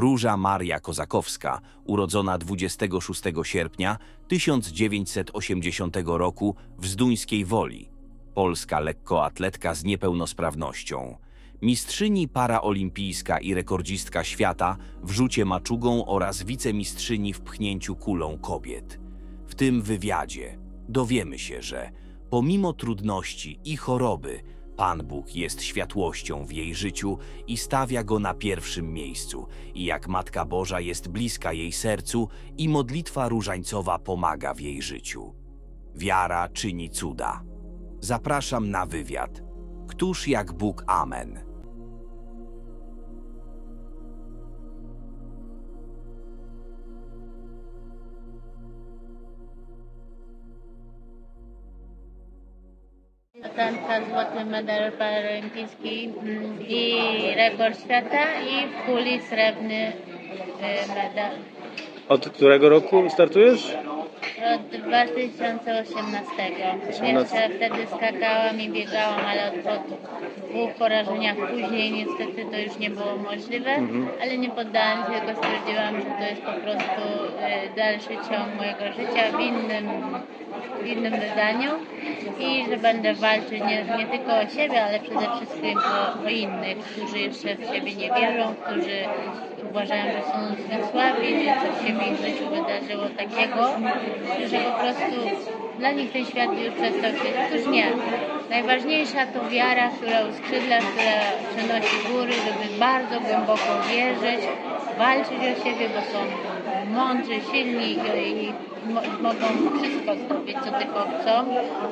Róża Maria Kozakowska, urodzona 26 sierpnia 1980 roku w Zduńskiej Woli. Polska lekkoatletka z niepełnosprawnością. Mistrzyni paraolimpijska i rekordzistka świata w rzucie maczugą oraz wicemistrzyni w pchnięciu kulą kobiet. W tym wywiadzie dowiemy się, że pomimo trudności i choroby, Pan Bóg jest światłością w jej życiu i stawia go na pierwszym miejscu, i jak Matka Boża jest bliska jej sercu i modlitwa różańcowa pomaga w jej życiu. Wiara czyni cuda. Zapraszam na wywiad. Któż jak Bóg Amen. Tanka złoty medal paraolimpijski mm, i rekord świata i w kuli srebrny y, medal. Od którego roku startujesz? Od 2018. 18. Jeszcze wtedy skakałam i biegałam, ale od, dwóch porażeniach później niestety to już nie było możliwe, ale nie poddałam się, tylko stwierdziłam, że to jest po prostu y, dalszy ciąg mojego życia w innym, w innym wydaniu i że będę walczyć nie, nie tylko o siebie, ale przede wszystkim o, o innych, którzy jeszcze w siebie nie wierzą, którzy uważają, że są zbyt słabi, że coś się w ich życiu wydarzyło takiego, że po prostu dla nich ten świat już przestał się. Otóż nie. Najważniejsza to wiara, która uskrzydla, która przenosi góry, żeby bardzo głęboko wierzyć, walczyć o siebie, bo są mądrzy, silni i, i mo, mogą wszystko zrobić, co tylko chcą.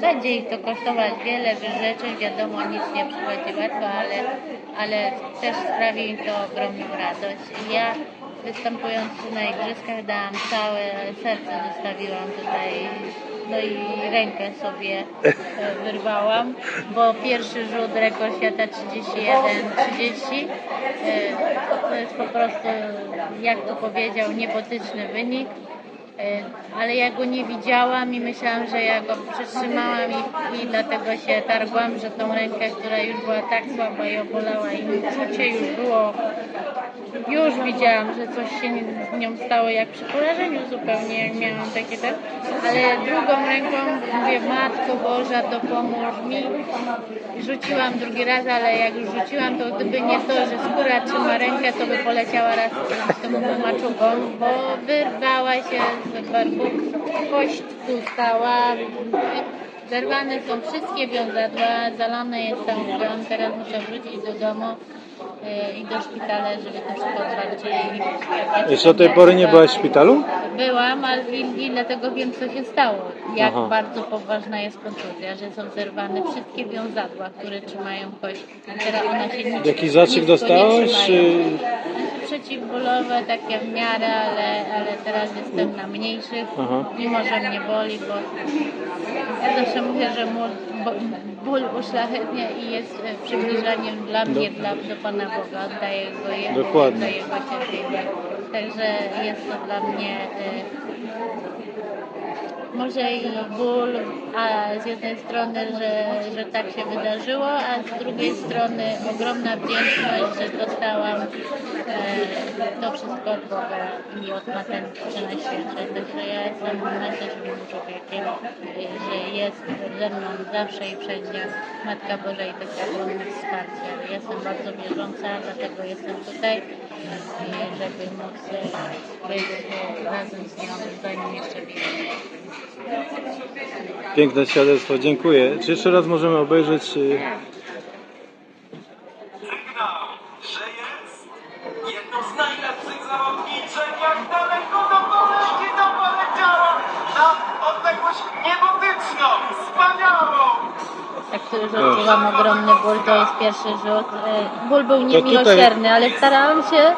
Będzie ich to kosztować wiele wyrzeczeń, wiadomo, nic nie przychodzi łatwo, ale, ale też sprawi im to ogromną radość. Ja występując tu na igrzyskach dałam całe serce, zostawiłam tutaj, no i rękę sobie e, wyrwałam, bo pierwszy rzut rekord świata 31-30 e, to jest po prostu, jak to powiedział, niebotyczny wynik. E, Ale ja go nie widziałam i myślałam, że ja go przytrzymałam i, i dlatego się targłam, że tą rękę, która już była tak słaba i obolała i czucie już było, już widziałam, że coś się z nią stało jak przy porażeniu zupełnie, jak miałam takie tak, ale drugą ręką mówię, Matko Boża, dopomóż mi. Rzuciłam drugi raz, ale jak już rzuciłam, to gdyby nie to, że skóra trzyma rękę, to by poleciała raz z tą maczugą, bo wyrwała się z barku, kość tu stała, zerwane są wszystkie wiązadła, zalane jest tam krwią, teraz muszę wrócić do domu e, i do szpitala, żeby to wszystko odwalczyli. Jeszcze do tej pory nie byłaś w szpitalu? Byłam, ale i, i dlatego wiem, co się stało. Jak Aha. bardzo poważna jest kontuzja, że są zerwane wszystkie wiązadła, które trzymają kość. Teraz ona się nic, Jakiś zastrzyk dostałaś, trzymają. czy- Przeciwbólowe, takie w miarę, ale, ale teraz jestem na mniejszych, Aha. mimo że mnie boli, bo ja zawsze mówię, że ból, uszlachetnia i jest e, przybliżeniem dla mnie, dla, do Pana Boga, oddaję Go Jemu, Dokładnie. do Jego cierpienia. Także jest to dla mnie e, może i ból, a z jednej strony, że, że tak się wydarzyło, a z drugiej strony ogromna wdzięczność, że dostałam to wszystko Boga i od Matki na świecie. Także ja jestem najlepszym człowiekiem, e, że jest ze mną zawsze i wszędzie Matka Boża i takie ogromne wsparcie. Jestem bardzo wierząca, dlatego jestem tutaj, e, żeby móc e, być e, razem z nią, zanim jeszcze więcej. Piękne świadectwo, dziękuję. Czy jeszcze raz możemy obejrzeć? Czułam ogromny ból, to jest pierwszy rzut. E, Ból był niemiłosierny, ale starałam się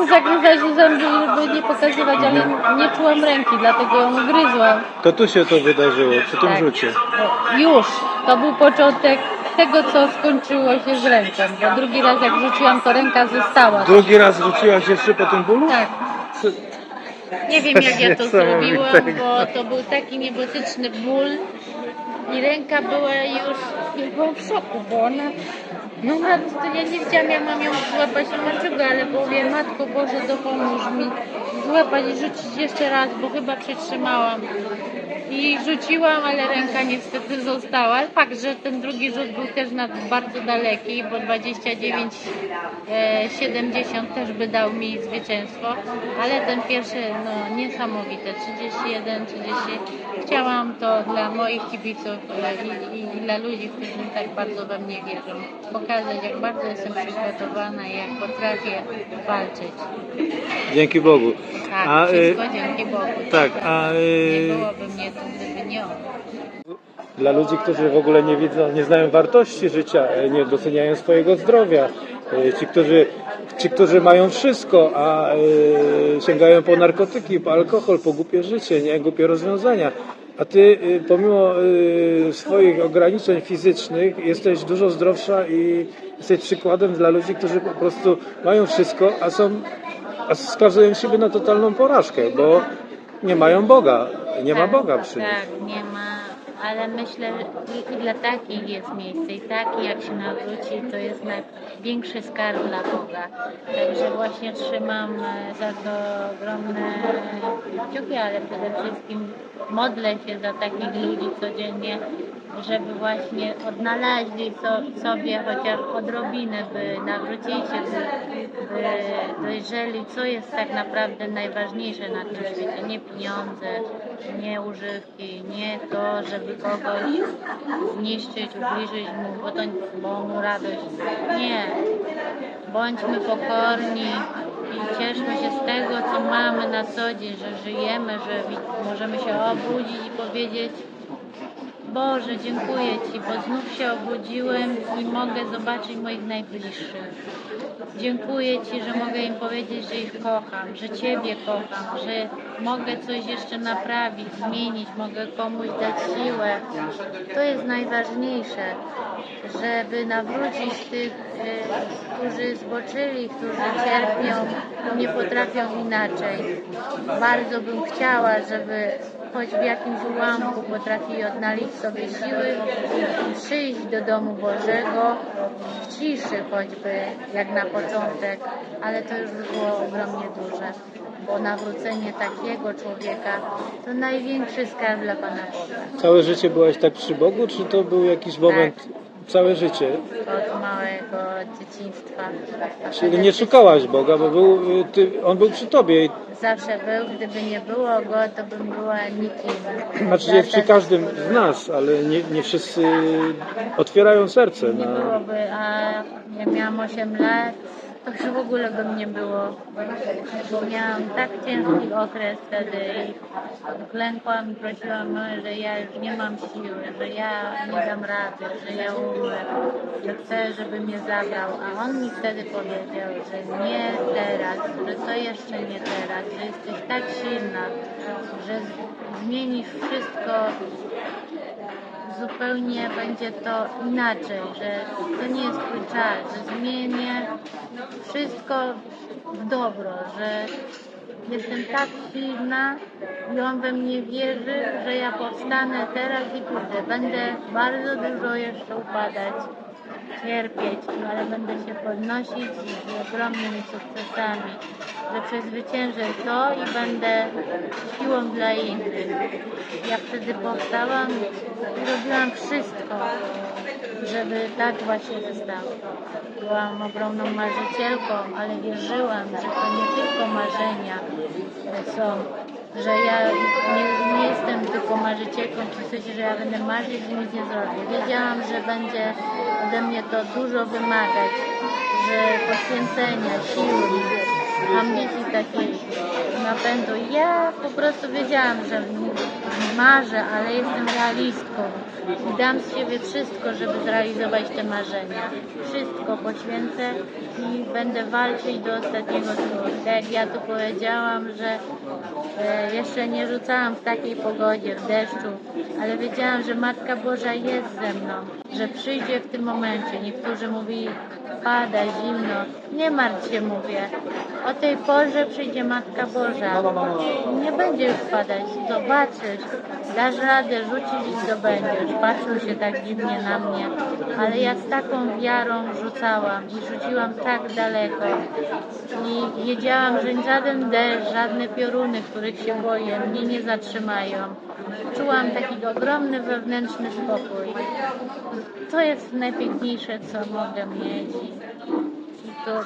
nie zagryzać zęby, żeby nie pokazywać, ale nie czułam ręki, dlatego ją ugryzłam. To tu się to wydarzyło, przy tym Tak. rzucie. Już, to był początek tego, co skończyło się z ręką, bo drugi raz jak rzuciłam, to ręka została. Drugi raz rzuciłaś jeszcze po tym bólu? Tak. Nie wiem jak ja to zrobiłam, bo to był taki niebotyczny ból i ręka była już, byłam w szoku, bo ona No to ja nie wiedziałam, jak mam ją złapać na maczugę, ale mówię, Matko Boże, dopomóż mi złapać i rzucić jeszcze raz, bo chyba przytrzymałam. I rzuciłam, ale ręka niestety została. Fakt, że ten drugi rzut był też na bardzo daleki, bo 29 e, 70 też by dał mi zwycięstwo, ale ten pierwszy, no niesamowite, 31, 30. Chciałam to dla moich kibiców i, i dla ludzi, którzy tak bardzo we mnie wierzą, pokazać, jak bardzo jestem przygotowana i jak potrafię walczyć. Dzięki Bogu. Tak, A, y, wszystko dzięki Bogu. tak, a, y, Nie byłoby mnie tu, gdyby nie on. Dla ludzi, którzy w ogóle nie nie znają wartości życia, e, nie doceniają swojego zdrowia, e, ci, którzy, ci, którzy mają wszystko, a e, sięgają po narkotyki, po alkohol, po głupie życie, nie głupie rozwiązania. A ty, pomimo swoich ograniczeń fizycznych, jesteś dużo zdrowsza i jesteś przykładem dla ludzi, którzy po prostu mają wszystko, a są, a skazują siebie na totalną porażkę, bo nie mają Boga, nie ma Tak, Boga przy nich. Tak, nie ma, ale myślę, że i, dla takich jest miejsce. I taki, jak się nawróci, to jest największy skarb dla Boga. Także właśnie trzymam e, za to ogromne kciuki, ale przede wszystkim modlę się za takich ludzi codziennie, żeby właśnie odnaleźli so, sobie chociaż odrobinę, by nawrócili się, by, by dojrzeli, co jest tak naprawdę najważniejsze na tym świecie. Nie pieniądze, nie używki, nie to, żeby kogoś zniszczyć, ubliżyć mu, bo, to, bo mu radość. Nie. Bądźmy pokorni i cieszmy się z tego, co mamy na co dzień, że żyjemy, że możemy się obudzić i powiedzieć Boże, dziękuję Ci, bo znów się obudziłem i mogę zobaczyć moich najbliższych. Dziękuję Ci, że mogę im powiedzieć, że ich kocham, że Ciebie kocham, że mogę coś jeszcze naprawić, zmienić, mogę komuś dać siłę. To jest najważniejsze, żeby nawrócić tych, y, którzy zboczyli, którzy cierpią, nie potrafią inaczej. Bardzo bym chciała, żeby choć w jakimś ułamku potrafili odnaleźć sobie siły i przyjść do domu Bożego w ciszy choćby, jak na początek, ale to już by było ogromnie duże, bo nawrócenie takiego człowieka to największy skarb dla Pana Boga. Całe życie byłaś tak przy Bogu, czy to był jakiś moment, całe życie? Od małego dzieciństwa. Czyli nie szukałaś Boga, bo był, ty, On był przy tobie. i- Zawsze był, gdyby nie było go, to bym była nikim. Znaczy przy każdym z nas, ale nie, nie wszyscy otwierają serce Nie na... byłoby, a jak miałam 8 lat, już w ogóle by mnie było. Miałam tak ciężki okres wtedy i klękłam i prosiłam, że ja już nie mam siły, że ja nie dam rady, że ja umrę, że chcę, żeby mnie zabrał. A on mi wtedy powiedział, że nie teraz, że to jeszcze nie teraz, że jesteś tak silna, że zmienisz wszystko zupełnie będzie to inaczej, że to nie jest twój czas, że zmienię wszystko w dobro, że jestem tak silna i on we mnie wierzy, że ja powstanę teraz i pójdę. Będę bardzo dużo jeszcze upadać, cierpieć, ale będę się podnosić z ogromnymi sukcesami, że przezwyciężę to i będę siłą dla innych. Ja wtedy powstałam i robiłam wszystko, żeby tak właśnie się stało. Byłam ogromną marzycielką, ale wierzyłam, że to nie tylko marzenia są, że ja nie, nie jestem marzycielką, w sensie, że ja będę marzyć i nic nie zrobię. Wiedziałam, że będzie ode mnie to dużo wymagać, że poświęcenia, siły, ambicji takiej napędu. Ja po prostu wiedziałam, że marzę, ale jestem realistką i dam z siebie wszystko, żeby zrealizować te marzenia. Wszystko poświęcę i będę walczyć do ostatniego dnia. Tak ja tu powiedziałam, że e, jeszcze nie rzucałam w takiej pogodzie, w deszczu, ale wiedziałam, że Matka Boża jest ze mną, że przyjdzie w tym momencie. Niektórzy mówili, pada, zimno. Nie martw się, mówię. O tej porze przyjdzie Matka Boża. Nie będzie już padać, zobaczysz, dasz radę, rzucić i zdobędziesz. Patrzył się tak dziwnie na mnie, ale ja z taką wiarą rzucałam i rzuciłam tak daleko. I wiedziałam, że żaden deszcz, żadne pioruny, których się boję, mnie nie zatrzymają. Czułam taki ogromny wewnętrzny spokój. To jest najpiękniejsze, co mogę mieć. To,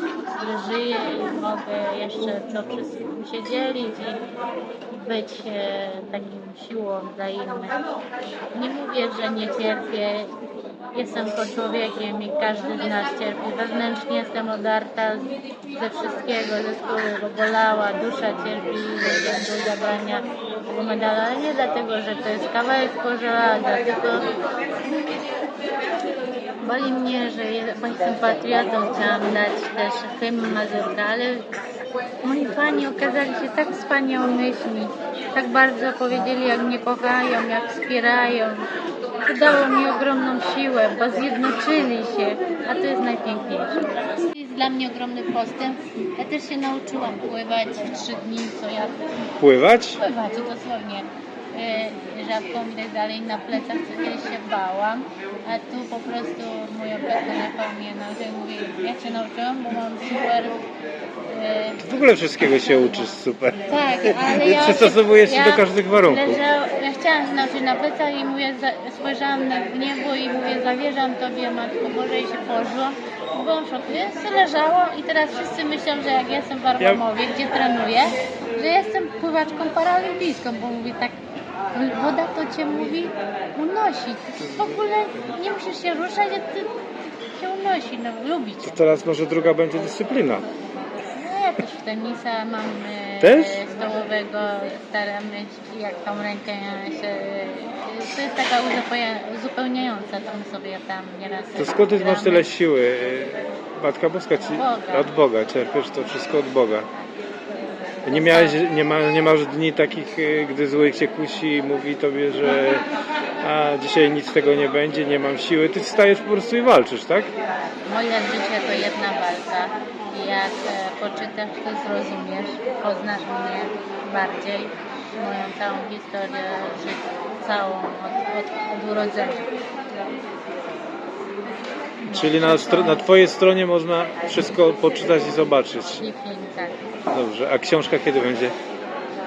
żyję i mogę jeszcze to wszystkim się dzielić i być e, takim siłą dla innych. Nie mówię, że nie cierpię. Jestem tylko człowiekiem i każdy z nas cierpi. Wewnętrznie jestem odarta ze wszystkiego, ze skóry, bo bolała, dusza cierpi ze względu zabrania tego medalu, ale nie dlatego, że to jest kawałek żelaza, tylko Boli mnie, że jestem patriotą, chciałam dać też hymn Mazurka, ale moi fani okazali się tak wspaniałomyślni, tak bardzo powiedzieli, jak mnie kochają, jak wspierają. To dało mi ogromną siłę, bo zjednoczyli się, a to jest najpiękniejsze. To jest dla mnie ogromny postęp. Ja też się nauczyłam pływać w trzy dni, co ja Pływać? pływać dosłownie żabką i tak dalej na plecach, co kiedyś się bałam, a tu po prostu mój opiekun Rafał mnie nauczył mówi, jak się nauczyłam, bo mam super e, W ogóle wszystkiego się uczysz, super. tak, ale ja przystosowujesz się do każdych warunków. Leżał, ja chciałam się nauczyć na plecach i mówię, za, spojrzałam na niebo i mówię, zawierzam Tobie Matko Boże i się położyłam. Byłam w szoku, więc leżałam i teraz wszyscy myślą, że jak jestem w Arłamowie, gdzie trenuję, że jestem pływaczką paraolimpijską, bo mówi tak, woda to Cię mówi unosi. Ty w ogóle nie musisz się ruszać, a Ty się unosi, no lubi Cię. Teraz może druga będzie dyscyplina. No ja też w tenisa mam e, Też? stołowego, staramy się, jak tą rękę się, e, to jest taka uzupełnia- uzupełniająca, tam sobie tam nieraz To skąd ty masz tyle siły? Matka Boska ci Boga. od Boga, czerpiesz to wszystko od Boga. Nie, miałeś, nie, ma, nie masz dni takich, y, gdy zły cię kusi i mówi tobie, że a, dzisiaj nic z tego nie będzie, nie mam siły. Ty stajesz po prostu i walczysz, tak? Moje życie to jedna walka jak e, poczytasz, to zrozumiesz, poznasz mnie bardziej, moją całą historię życia, całą od, od, od urodzenia. Czyli na, stro, na twojej stronie można wszystko poczytać i zobaczyć. Tak. Dobrze, a książka kiedy będzie?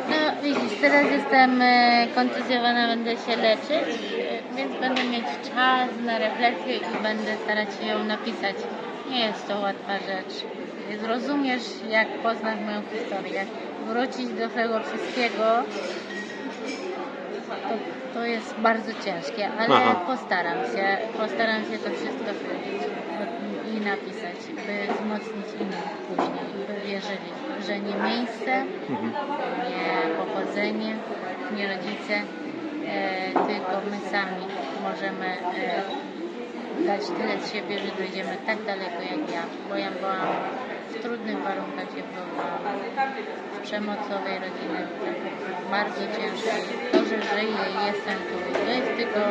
No widzisz, teraz jestem e, kontuzjowana, będę się leczyć, e, więc będę mieć czas na refleksję i będę starać się ją napisać. Nie jest to łatwa rzecz. Zrozumiesz, jak poznasz moją historię. Wrócić do tego wszystkiego, to, jest bardzo ciężkie, ale Aha. postaram się, postaram się to wszystko powiedzieć i napisać, by wzmocnić innych później, by wierzyli, że nie miejsce, nie pochodzenie, nie rodzice, e, tylko my sami możemy e, dać tyle z siebie, że dojdziemy tak daleko jak ja, bo ja byłam w trudnych warunkach się wychowałam, w przemocowej rodzinie, bardzo ciężkiej. To, że żyję i jestem tu, to jest tylko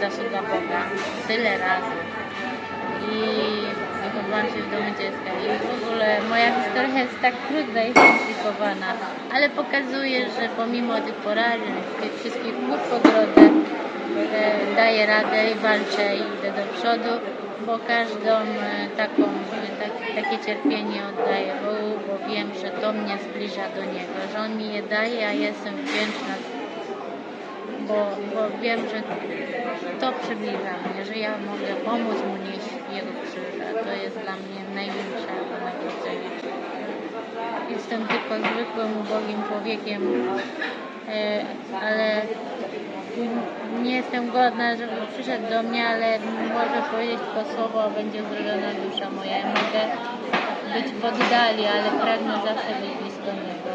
zasługa Boga, tyle razy. I wychowałam się w domu dziecka i w ogóle moja historia jest tak trudna i skomplikowana, ale pokazuje, że pomimo tych porażek, tych wszystkich kłód po drodze, e, daję radę i walczę i idę do przodu, bo każdą e, taką, e, tak, takie cierpienie oddaję Bogu, bo wiem, że to mnie zbliża do Niego, że On mi je daje, a jestem wdzięczna bo, bo wiem, że to przybliża mnie, że ja mogę pomóc mu nieść jego krzyż, a to jest dla mnie największe nagrodzenie. Jestem tylko zwykłym, ubogim człowiekiem, e, ale nie jestem godna, żeby przyszedł do mnie, ale może powiedzieć tylko słowo, a będzie zdrowiona dusza moja. Ja mogę być w oddali, ale pragnę zawsze być blisko Niego.